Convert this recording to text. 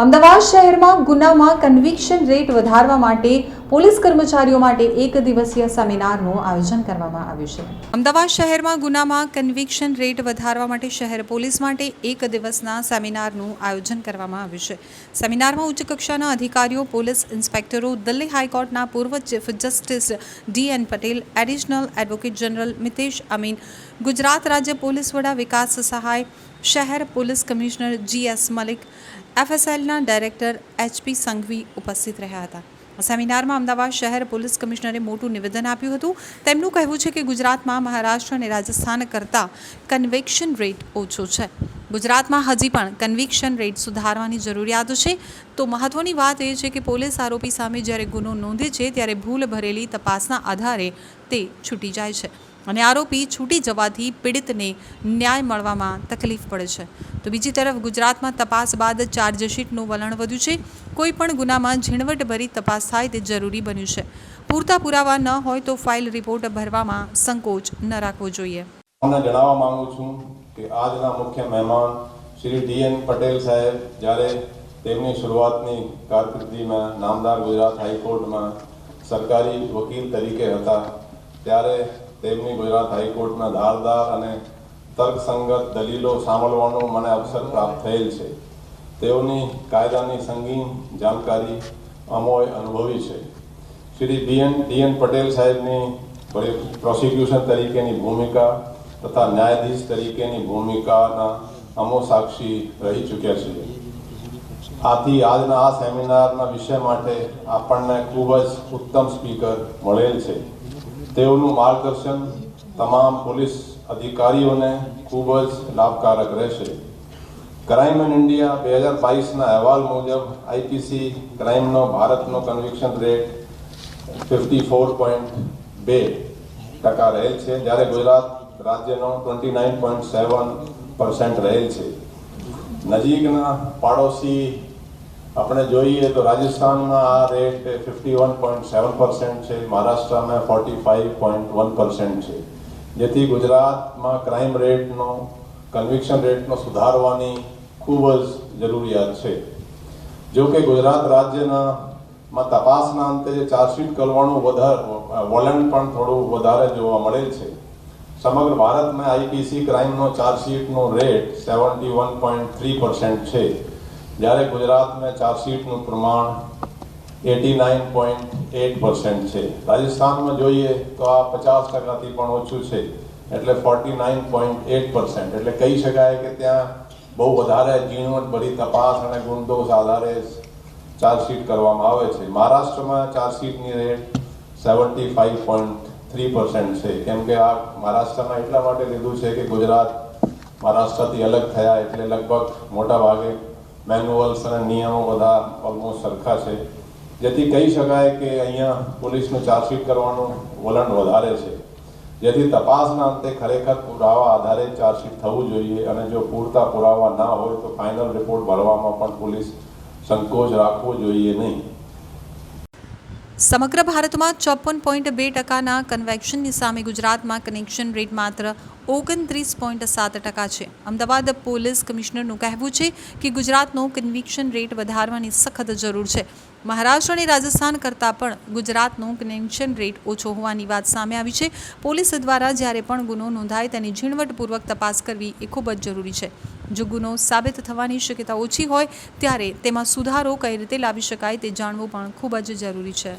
અમદાવાદ શહેરમાં ગુનામાં conviction rate વધારવા માટે પોલીસ કર્મચારીઓ માટે એક દિવસીય સેમિનારનું આયોજન કરવામાં આવ્યું છે. અમદાવાદ શહેરમાં ગુનામાં કન્વિક્શન રેટ વધારવા માટે શહેર પોલીસ માટે એક દિવસના સેમિનારનું આયોજન કરવામાં આવ્યું છે. સેમિનારમાં ઉચ્ચ કક્ષાના અધિકારીઓ, પોલીસ ઇન્સ્પેક્ટરો, દિલ્હી હાઈકોર્ટના પૂર્વ chief justice D N Patel, additional advocate general Mitesh Amin, Gujarat રાજ્ય પોલીસ વડા વિકાસ સહાય, શહેર police commissioner G S Malik એફએસએલના director HP Sanghvi ઉપસ્થિત રહ્યા હતા. સેમિનારમાં અમદાવાદ શહેર પોલીસ કમિશનરે મોટું નિવેદન આપ્યું હતું. તેમનું કહેવું છે કે ગુજરાતમાં મહારાષ્ટ્ર અને રાજસ્થાન કરતાં કન્વિક્શન રેટ ઓછો છે. ગુજરાતમાં હજી પણ કન્વિક્શન રેટ સુધારવાની જરૂરિયાત છે. તો મહત્વની વાત એ છે કે પોલીસ આરોપી સામે જ્યારે ગુનો નોંધે છે, ત્યારે ભૂલ ભરેલી તપાસના આધારે તે છૂટી જાય છે. અને આરોપી છૂટી જવાથી પીડિતને ન્યાય મળવામાં તકલીફ પડે છે. તો બીજી તરફ ગુજરાતમાં તપાસ બાદ ચાર્જશીટનું વલણ વધ્યું છે. કોઈ પણ ગુનામાં ઝીણવટભરી તપાસ થાય તે જરૂરી બન્યું છે. પૂરતા પુરાવા ન હોય તો ફાઇલ રિપોર્ટ ભરવામાં સંકોચ ન રાખવો જોઈએ. તમને જણાવવા માંગુ છું કે આજના મુખ્ય મહેમાન શ્રી ડીએન પટેલ સાહેબ, જ્યારે તેમની શરૂઆતની કારકિર્દીમાં નામદાર ગુજરાત હાઈકોર્ટમાં સરકારી વકીલ તરીકે હતા, ત્યારે તેમની ગુજરાત હાઈકોર્ટના ધારદાર અને તર્કસંગત દલીલો સાંભળવાનો મને અવસર પ્રાપ્ત થયેલ છે. તેઓની કાયદાની સંગીન જાણકારી અમોય અનુભવી છે. શ્રી ડીએન ડીએન પટેલ સાહેબની પ્રોસિક્યુશન તરીકેની ભૂમિકા તથા ન્યાયાધીશ તરીકેની ભૂમિકાના અમો સાક્ષી રહી ચૂક્યા છીએ આથી આજના આ સેમિનારના વિષય માટે આપણને ખૂબ જ ઉત્તમ સ્પીકર મળેલ છે. તેઓનું માર્ગદર્શન તમામ પોલીસ અધિકારીઓને ખૂબ જ લાભકારક રહેશે. ક્રાઇમ ઇન ઇન્ડિયા બે હજાર બાવીસના અહેવાલ મુજબ આઈપીસી ક્રાઇમનો ભારતનો conviction rate fifty four point બે ટકા રહેલ છે, જ્યારે ગુજરાત રાજ્યનો twenty nine point seven percent રહેલ છે. નજીકના પાડોશી આપણે જોઈએ તો રાજસ્થાનમાં આ rate fifty one point seven percent છે, મહારાષ્ટ્રમાં forty five point one percent છે. જેથી ગુજરાતમાં ક્રાઇમ રેટનો કન્વિક્શન રેટનો સુધારવાની ખૂબ જ જરૂરિયાત છે. જો કે ગુજરાત રાજ્યના માં તપાસના અંતે જે ચાર્જશીટ કરવાનું વધારે, વલણ પણ થોડું વધારે જોવા મળેલ છે. સમગ્ર ભારતમાં આઈપીસી ક્રાઇમનો ચાર્જશીટનો rate seventy one point three છે. જ્યારે ગુજરાતમાં ચાર્જશીટનું પ્રમાણ eighty nine point eight percent છે. રાજસ્થાનમાં જોઈએ તો આ પચાસ ટકાથી પણ ઓછું છે, એટલે forty nine point eight percent. એટલે કહી શકાય કે ત્યાં બહુ વધારે ઝીણવટભરી તપાસ અને ગુણદોષ આધારે ચાર્જશીટ કરવામાં આવે છે. મહારાષ્ટ્રમાં ચાર્જશીટની rate seventy five point three percent છે. કેમ કે આ મહારાષ્ટ્રમાં એટલા માટે લીધું છે કે ગુજરાત મહારાષ્ટ્રથી અલગ થયા એટલે લગભગ મોટા ભાગે મેન્યુઅલ્સ અને નિયમો બધા ઓલમોસ્ટ સરખા છે. જેથી કહી શકાય કે અહીંયા પોલીસનું ચાર્જશીટ કરવાનું વલણ વધારે છે. જેથી તપાસના અંતે ખરેખર પુરાવા આધારે ચાર્જશીટ થવું જોઈએ અને જો પૂરતા પુરાવા ના હોય તો ફાઇનલ રિપોર્ટ ભરવામાં પણ પોલીસ સંકોચ રાખવો જોઈએ નહીં. સમગ્ર ભારતમાં ચોપન પોઈન્ટ બે ટકાના કન્વેક્શનની સામે ગુજરાતમાં કનેક્શન રેટ માત્ર ઓગણત્રીસ પોઈન્ટ સાત ટકા છે. અમદાવાદ પોલીસ કમિશનરનું કહેવું છે કે ગુજરાતનો કન્વિક્શન રેટ વધારવાની સખત જરૂર છે. મહારાષ્ટ્ર અને રાજસ્થાન કરતાં પણ ગુજરાતનો કનેક્શન રેટ ઓછો હોવાની વાત સામે આવી છે. પોલીસ દ્વારા જ્યારે પણ ગુનો નોંધાય તેની ઝીણવટપૂર્વક તપાસ કરવી એ ખૂબ જ જરૂરી છે. જો ગુનો સાબિત થવાની શક્યતા ઓછી હોય, ત્યારે તેમાં સુધારો કઈ રીતે લાવી શકાય તે જાણવું પણ ખૂબ જ જરૂરી છે.